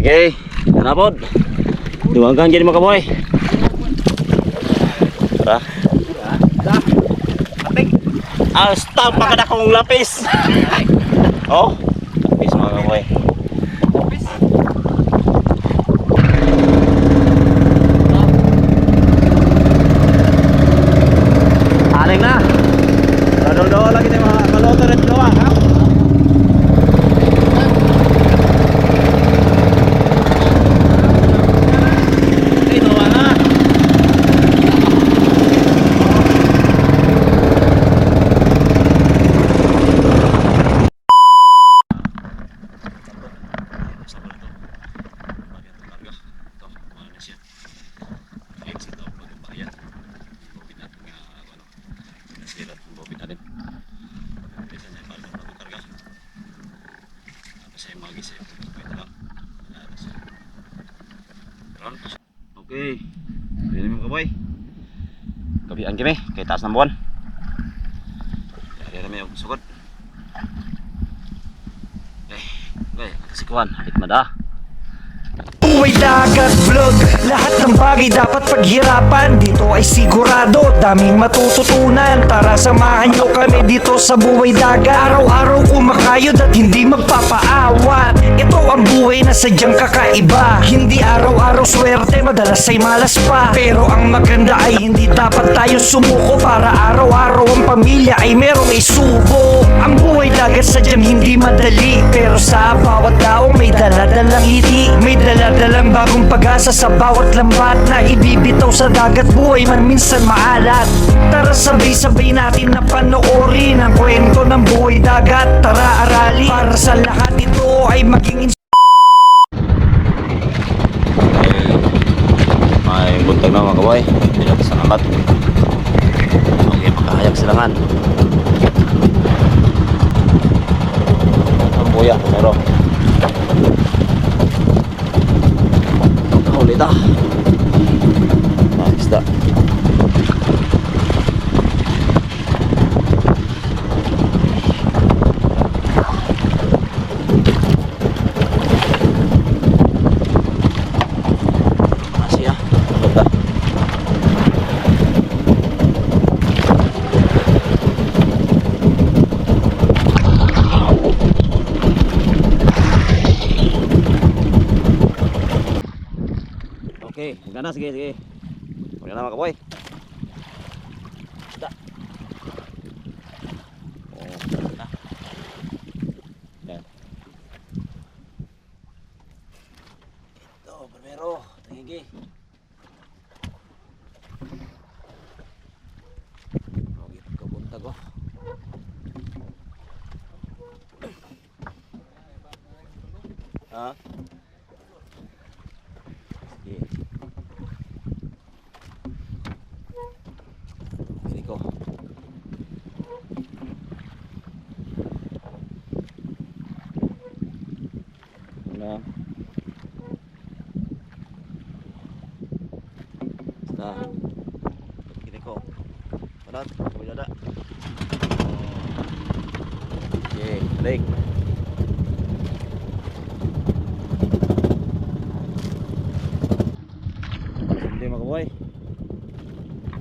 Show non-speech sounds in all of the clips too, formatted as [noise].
Sige, hanapod. Duwanggan gini mga kaboy. Tara. Ah, stop pa kada kong lapis. [laughs] Oh, lapis mga kaboy. Aling na. Dodol-dol lagi nih mga maloto rin doa, ha? Ay, doa na. Okay. Ini mga kaboy. Gabian kami kay taas ng buwan. Dari kami yung sugod. Okay. Okay, kasi kuwan, hapit mada. Buhay dagat vlog Lahat ng bagay dapat paghirapan. Dito ay sigurado Daming matututunan. Tara samahan nyo kami dito sa buhay dagat. Araw-araw kumakayod at hindi magpapaawat Ito ang buhay na sadyang kakaiba. Hindi araw-araw swerte Madalas ay malas pa. Pero ang maganda ay hindi dapat tayo sumuko. Para araw-araw ang pamilya dagat sadyang hindi madali Pero sa bawat taong may daladalang ngiti May daladalang bagong pag-asa sa bawat lambat Na ibibitaw sa dagat buhay man minsan maalat Tara sabay-sabay natin na panoorin Ang kwento ng buhay dagat Tara arali Para sa lahat ito ay maging May buntag na mga kaboy. Dito sa namat. Okay, makahayag silangan. Pero. Huli ta. Ah, Gana sige sige. Udah nama boy. Sudah. Oh, nah. Yan. Ito, primero, tinggi. Oke, kepunta ko. Ha? Sige. Ini ko. Wala. Basta. Ini ko. Wala. Wala na. Balik. Hindi makabuhay.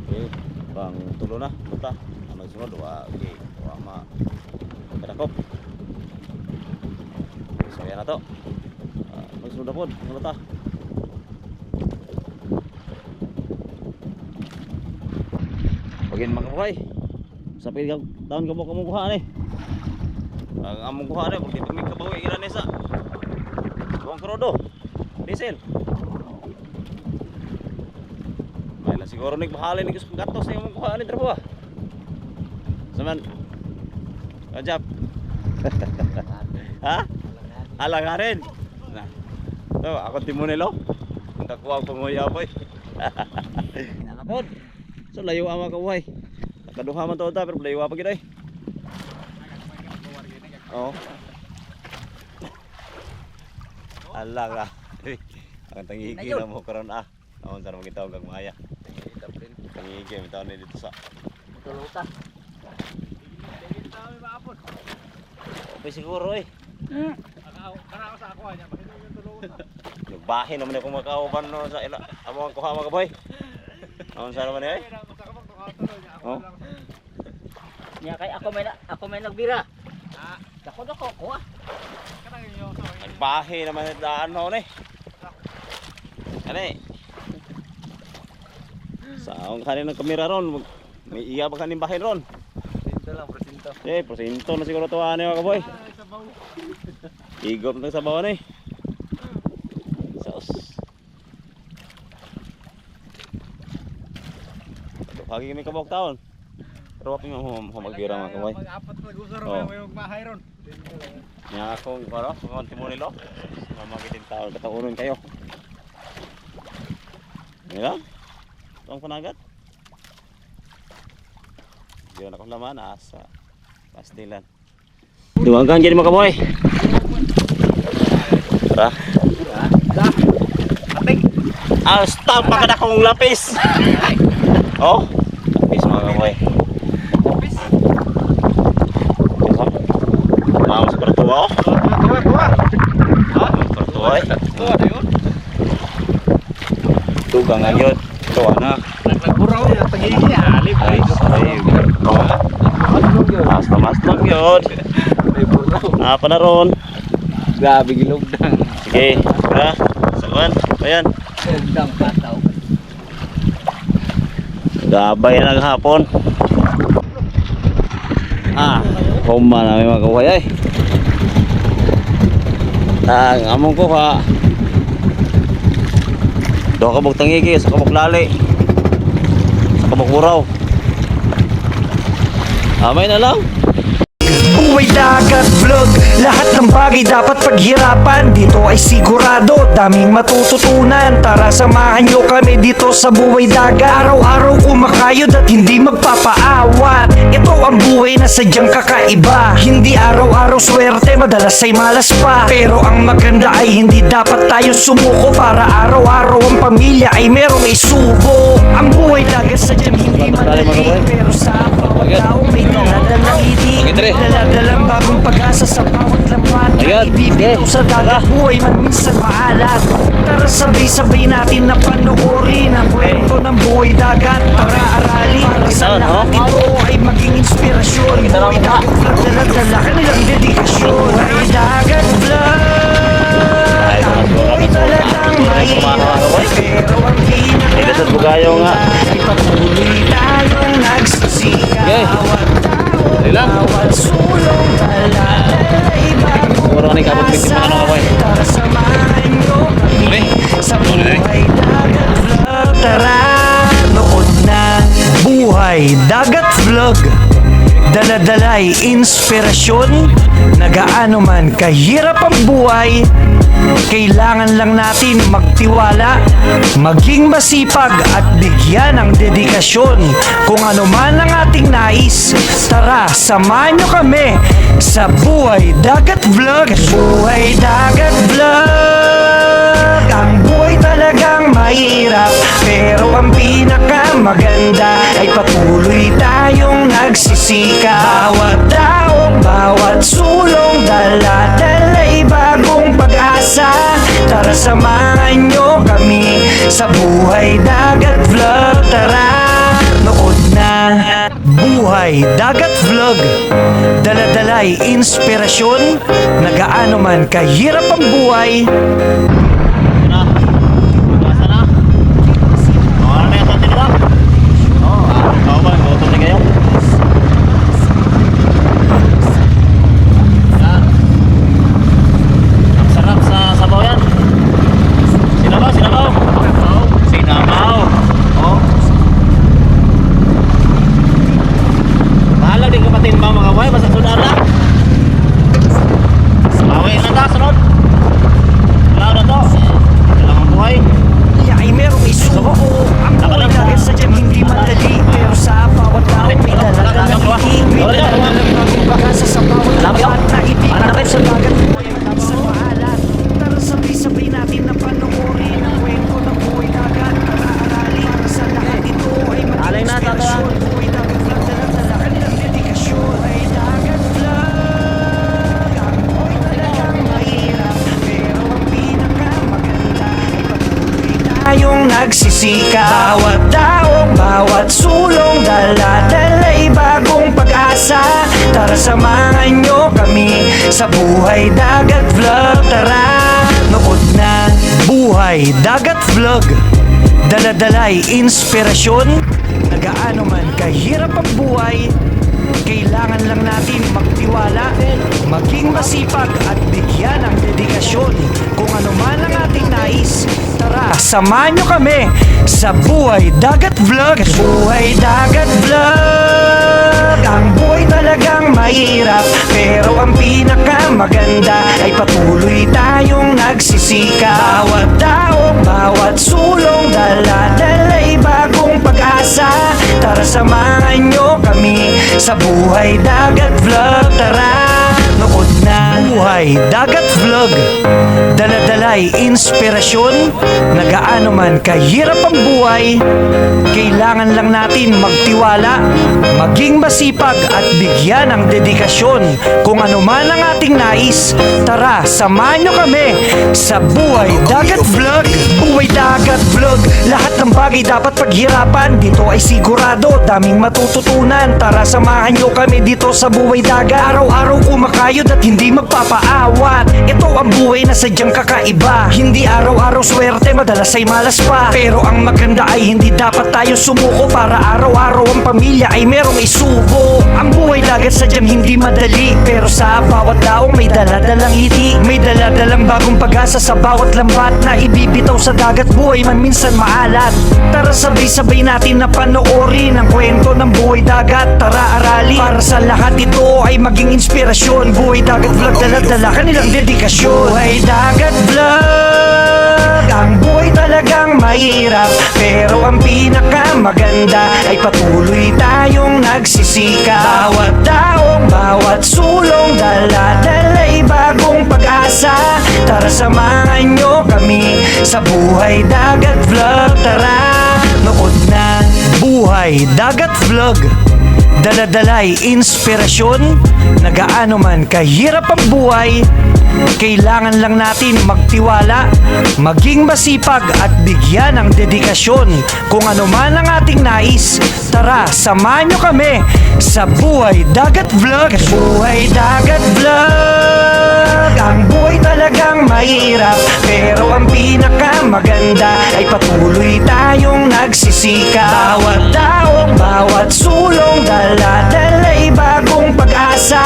Okay, pang tulo na, buta. Ang magsunod, wa, okay, wa ma. Kadakop. So yan na to. Uh, magsunod na po, ano ta? Pagin makabuhay. Sa pigang taon ka mo kumukuha ni. Ang among kuha ni, pag di pa may kabawi, ilan isa. Buang krodo. Diesel. May lang siguro nagbahalin ni Kusong Gatos na yung kuha ni Trabaho. Saman. Kajap. [laughs] ha? Alangarin. Na. So, ako timonelo. Punta ko ang panguya po eh. [laughs] Nanapod. So, layo ang mga kaway. Nakaduha man to ta, pero layo pa gid ay. Oo. Ala ka. [laughs] Ang tangigi na mo karon ah. Naon sa mga tawag kag maya. Tangigi mi taon ni dito sa. Tulutan. Okay siguro eh. Kana ako sa ako niya, bakit yung tulungan Nagbahin naman ako makauban no sa ila. Amo ang kuha mga boy. Aon sa naman eh. Oh. Nya kay ako may ako may nagbira. Ah, dako dako ko ah. Nagbahin naman sa daan no ni. Ani. Sa ang kanin ng kamera ron. May iya ba kanin bahin ron? Dito lang presento. Eh, porsinto na siguro to ani mga boy. Igop na sa bawon eh. Sos. Pagi kami kabok taon. Pero wapin mo hum humagira mga kaboy. Mag-apat na gusar Oh. may magbahay ron. Nya akong karo, kung timo nilo. Mamagitin taon kataunon kayo. Nila? Tong panagat. Diyan ako laman asa. Pastilan. Duwagan gini mga kaboy. Tara. Apik. Ah, stop pa kada kong lapis. [laughs] oh. Lapis mga kaboy. Lapis. Ito. Vamos para tu oh. Tuwa tuwa. Vamos para tu ay. Tuwa na yun. Tugang ayun. Ito na. Nagburaw ya tagigi alip. Ay, ay. Mas na lang yun. May buraw. Apa na ron? Grabe gilugdang. Sige. Tara. Saban. Ayan. Gilugdang pataw. Gabay na naghapon. Ah, huma na may mga kaway ay. Ang among ko ha. Do ka bug tangigi sa lali. Sa uraw. Amay na lang. Buhay dagat Lahat ng bagay dapat paghirapan. Dito ay sigurado Daming matututunan. Tara samahan nyo kami dito sa buhay dagat. Araw-araw kumakayod at hindi magpapaawat Ito ang buhay na sadyang kakaiba. Hindi araw-araw swerte Madalas ay malas pa. Pero ang maganda ay hindi dapat tayo sumuko. Para araw-araw ang pamilya ay merong isubo Ang buhay dagat sadyang hindi madali Pero sa bawat tao may hilig Pagkitri. Daladalang bagong pag-asa sa bawat lambat Ayan. Ibibito sa dagat buhay man minsan maalat. Tara sabay-sabay natin na panoorin Ang kwento ng buhay dagat. Tara aralin. Para sa lahat ito ay maging inspirasyon. Buhay dagat vlog Dala-dala kanilang dedikasyon. Buhay dagat vlog Daladalay inspirasyon Nagaano man kahirap ang buhay Kailangan lang natin magtiwala Maging masipag at bigyan ng dedikasyon. Kung ano man ang ating nais Tara, samahan nyo kami Sa Buhay Dagat Vlog. Buhay Dagat Vlog Ang buhay talagang mahirap Pero ang pinakamaganda Ay patuloy tayong nagsisika Bawat tao, bawat sulong Dala-dala'y bagong pag-asa. Tara samahan nyo kami Sa Buhay Dagat Vlog. Tara, nood na. Buhay Dagat Vlog. Daladalay inspirasyon Nagaano man kahirap ang buhay nagsisika Bawat daong, bawat sulong Dala-dala'y bagong pag-asa. Tara samahan nyo kami Sa Buhay Dagat Vlog. Tara, nood na. Buhay Dagat Vlog. Daladalay inspirasyon. Nagaano man kahirap ang buhay Kailangan lang natin magtiwala Maging masipag at bigyan ng dedikasyon. Kung ano man ang ating nais Tara, samahan nyo kami sa Buhay Dagat Vlog. Buhay Dagat Vlog Ang buhay talagang mahirap Pero ang pinakamaganda Ay patuloy tayong nagsisika. Bawat daong, bawat sulong Dala-dala'y bagong pag-asa Tara samahan nyo kami Sa Buhay Dagat Vlog. Tara, nood na. Buhay Dagat Vlog. Daladalay inspirasyon Nagaano man kahirap ang buhay Kailangan lang natin magtiwala Maging masipag at bigyan ng dedikasyon Kung ano man ang ating nais. Tara, samahan nyo kami Sa Buhay Dagat Vlog. Buhay Dagat Vlog. Lahat ng bagay dapat paghirapan. Dito ay sigurado Daming matututunan. Tara, samahan nyo kami dito sa Buhay Dagat. Araw-araw kumakayod at hindi magpapaawat. Ito ang buhay na sadyang kakaiba. Hindi araw-araw swerte, madalas ay malas pa. Pero ang maganda ay hindi dapat tayo sumuko. Para araw-araw ang pamilya ay merong isubo Ang buhay dagat sadyang hindi madali. Pero sa bawat daong may daladalang ngiti. May daladalang bagong pag-asa sa bawat lambat Na ibibitaw sa dagat. Buhay man minsan maalat. Tara sabay-sabay natin na panoorin Ang kwento ng buhay dagat. Tara arali Para sa lahat ito ay maging inspirasyon. Buhay dagat vlog dala-dala kanilang dedikasyon. Buhay dagat vlog Ang buhay talagang mahirap. Pero ang pinakamaganda Ay patuloy tayong nagsisika. Bawat daong, bawat sulong Dala-dala'y bagong pag-asa. Tara samahan nyo kami Sa Buhay Dagat Vlog. Tara, nood na Buhay Dagat Vlog. Daladalay inspirasyon Nagaano man kahirap ang buhay Kailangan lang natin magtiwala Maging masipag at bigyan ng dedikasyon. Kung ano man ang ating nais Tara, samahan nyo kami Sa Buhay Dagat Vlog. Buhay Dagat Vlog Ang buhay talagang mahirap Pero ang pinakamaganda Ay patuloy tayong nagsisika. Bawat bawat sulong Dala-dala'y bagong pag-asa.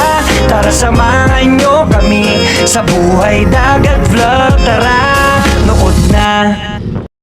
Tara samahan nyo kami Sa Buhay Dagat Vlog. Tara, nood na